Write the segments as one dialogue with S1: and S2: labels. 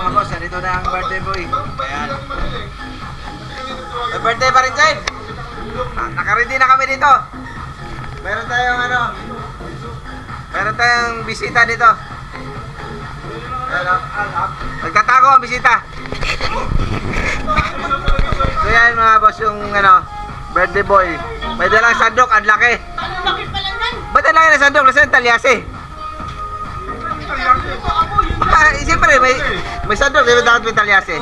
S1: mga boss, nandito na ang birthday boy. Ayan. May birthday pa rin dyan. Ah, Nakaready na kami dito. Meron tayong ano, meron tayong bisita dito. Oh. Nagtatago ang bisita. So yan mga boss yung ano, birthday boy. May dalang sandok, ang laki.
S2: Ano bakit pala nan?
S1: Ba't ang laki ng sandok? Talyase. Ah, eh, siyempre, may, may sandok, di ba dapat may talyase?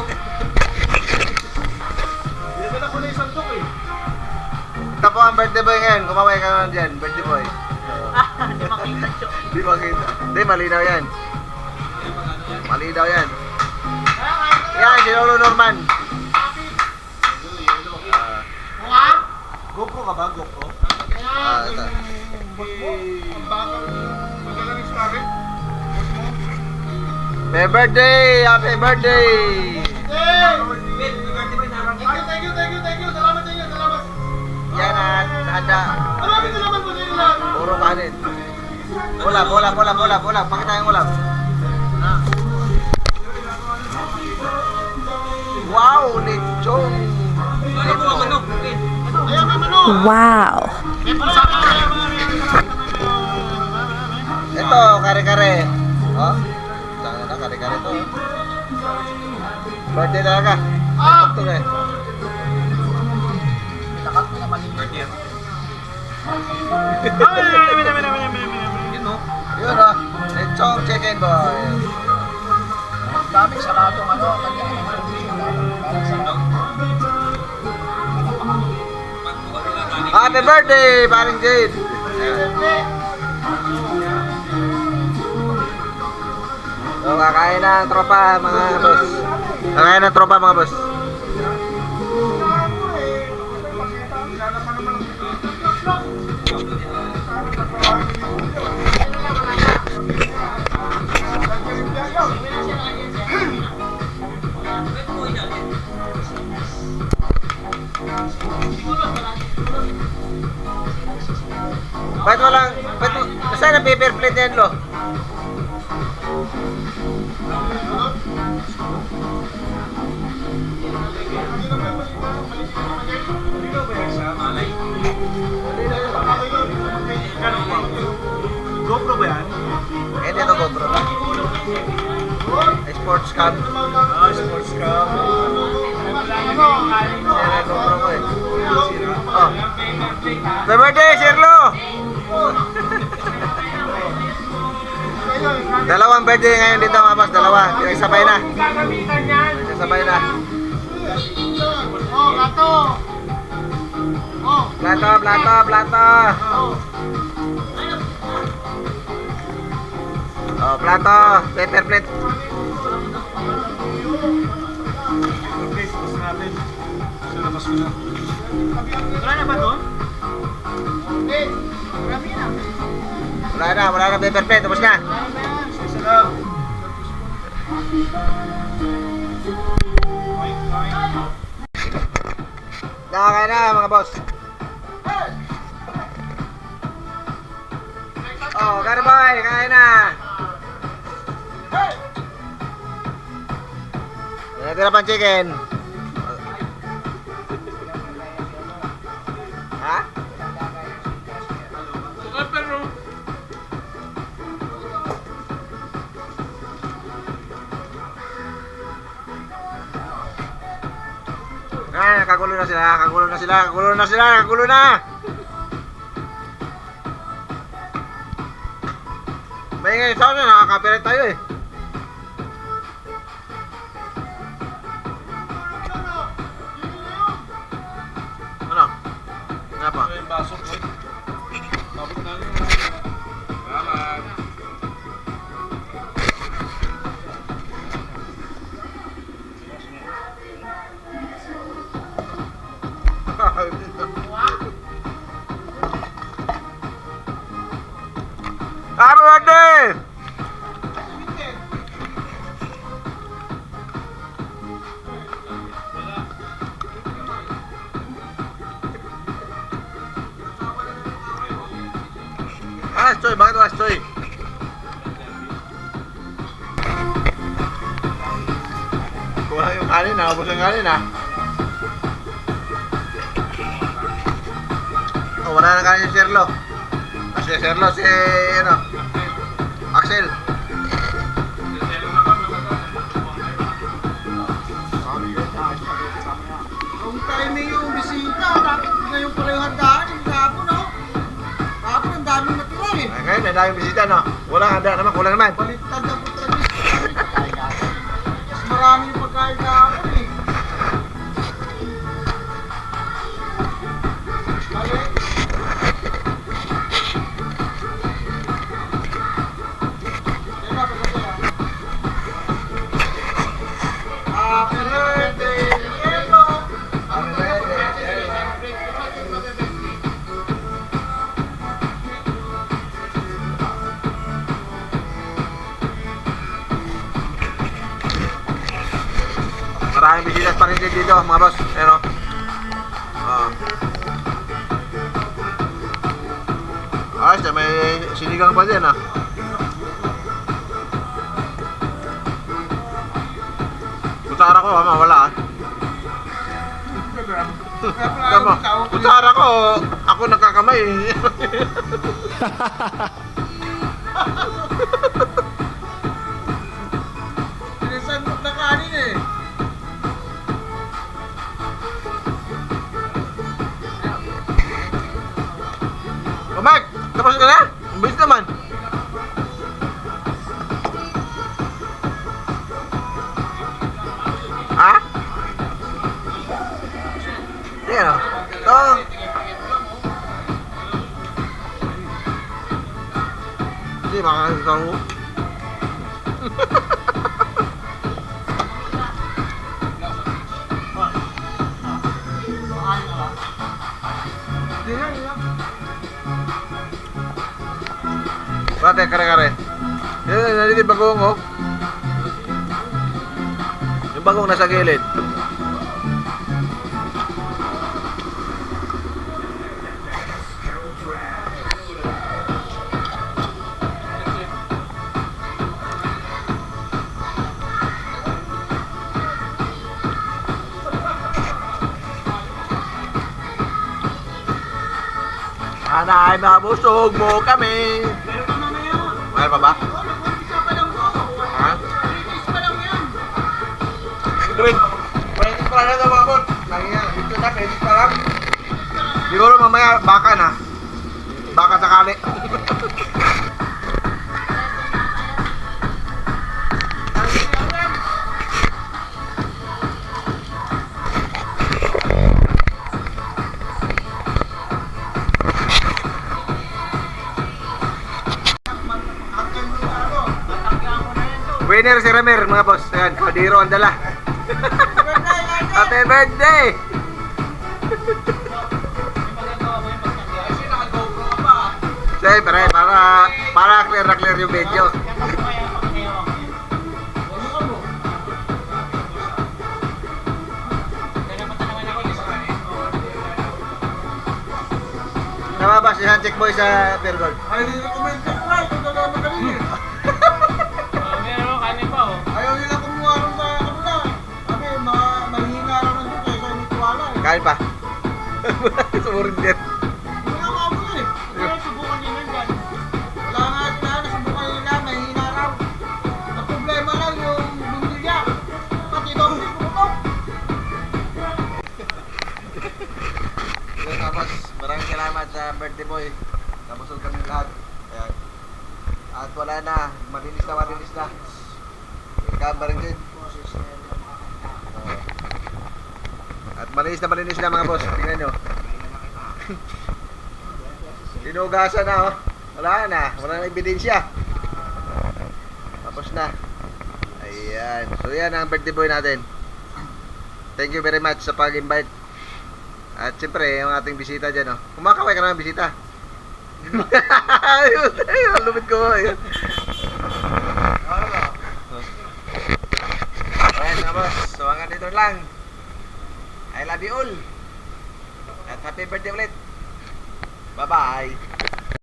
S1: Ito po ang birthday boy ngayon. Kumaway ka naman dyan, birthday boy.
S2: Hindi makita siya.
S1: Di ba kita? Di, malinaw yan. Malinaw yan. Yan, si Lolo Norman.
S3: GoPro ka ba? GoPro?
S1: ah, ito.
S3: Ang bakal
S1: Happy birthday! Happy birthday!
S3: Thank you, thank you, thank you, thank you. Salamat sa inyo, salamat.
S1: Yan at handa.
S3: Maraming salamat po sa inyo lahat.
S1: Puro kanin. Ulam, ulam, ulam, ulam, ulam. Pakita yung ulam. Wow, lechon. Lechon.
S3: Ayan, may mano.
S4: Wow.
S1: Ito, kare-kare. Birthday talaga.
S3: Ah!
S1: Ito eh.
S3: Ay, may, may, may, may, may, may, may.
S1: Yun oh. Yun oh. Lechon chicken boy.
S3: Daming saladong ano,
S1: Happy birthday, paring Jade. So, kakain na ang tropa, mga boss. Kakain ng tropa, mga boss. Ba't walang, ba't, saan ang paper plate yan, lo?
S3: GoPro ba yan?
S1: Eh, dito GoPro. Sports cam.
S3: Ah, sports.
S1: Yan ang GoPro ko eh. Oh. Happy birthday, Dalawang birthday ngayon dito mga boss, dalawa. Pinagsabay na. Pinagsabay na.
S3: Oh, gato. Oh,
S1: Plato, plato, plato.
S3: oh.
S1: Plato, paper plate.
S3: Wala na ba doon?
S1: Wala na, wala na paper plate, tapos na. Nakakain na mga boss. Oh, Garboy, kain na. Natira pang chicken. Ah, nakagulo na sila, nakagulo na sila, nakagulo na sila, nakagulo na. Maingay sa akin, nakaka-copyright tayo eh. Happy birthday! Ah, Choy, bakit wala si Choy? kanin, naubos ang kanin ha. Oh, wala na kanin si Serlo. Kasi Serlo si, ano, Axel.
S3: Kung timing yung bisita, dapat ngayon pala yung handaan. Yung hapon, no? Hapon, ang daming natira eh.
S1: Ay, ngayon, ang daming bisita, no? Walang handa naman, kulang naman.
S3: Baliktad na
S1: Maraming bisitas pa rin din dito, mga boss. Pero, ah. Ayos, na, may sinigang pa din, ah. Kutsara ko, ama, wala, ah. Tama. Ko, ako nagkakamay. eh. Hindi, makakita mo.
S3: Hindi na, hindi na.
S1: Bate, kare-kare. Yan, nandito yung bagong, oh. Yung bagong nasa gilid. Sana ay mabusog mo kami.
S3: Meron
S1: pa ba? Ha?
S3: Release pa lang yan.
S1: Tuwid, pwede pa lang daw ako. Nangyayari, dito na, pwede pa lang. Siguro mamaya, baka na. Winner si Ramer, mga boss. Ayan, Kadiro ang dala. Happy birthday! Siyempre, para, para clear na clear yung video.
S2: Kapag kaya pakiyaw ako yun.
S3: Ano ka mo?
S2: Kaya matanungan
S3: daw hindi pumutok.
S1: So, tapos, maraming salamat sa birthday boy. Nabusog kami lahat. Ayan. At wala na. Malinis na, malinis na. Welcome pa rin din. Oo. At malinis na, malinis na mga boss. Tingnan nyo. Tinugasan na oh. Wala na. Wala na ebidensya. Tapos na. Ayan. So yan ang birthday boy natin. Thank you very much sa pag-invite. At siyempre, yung ating bisita dyan, oh. Kumakaway ka naman bisita. ayun, ayun, lumit ko, ayun. Ayan, mga boss. So, hanggang dito lang. I love you all. At happy birthday ulit. Bye-bye.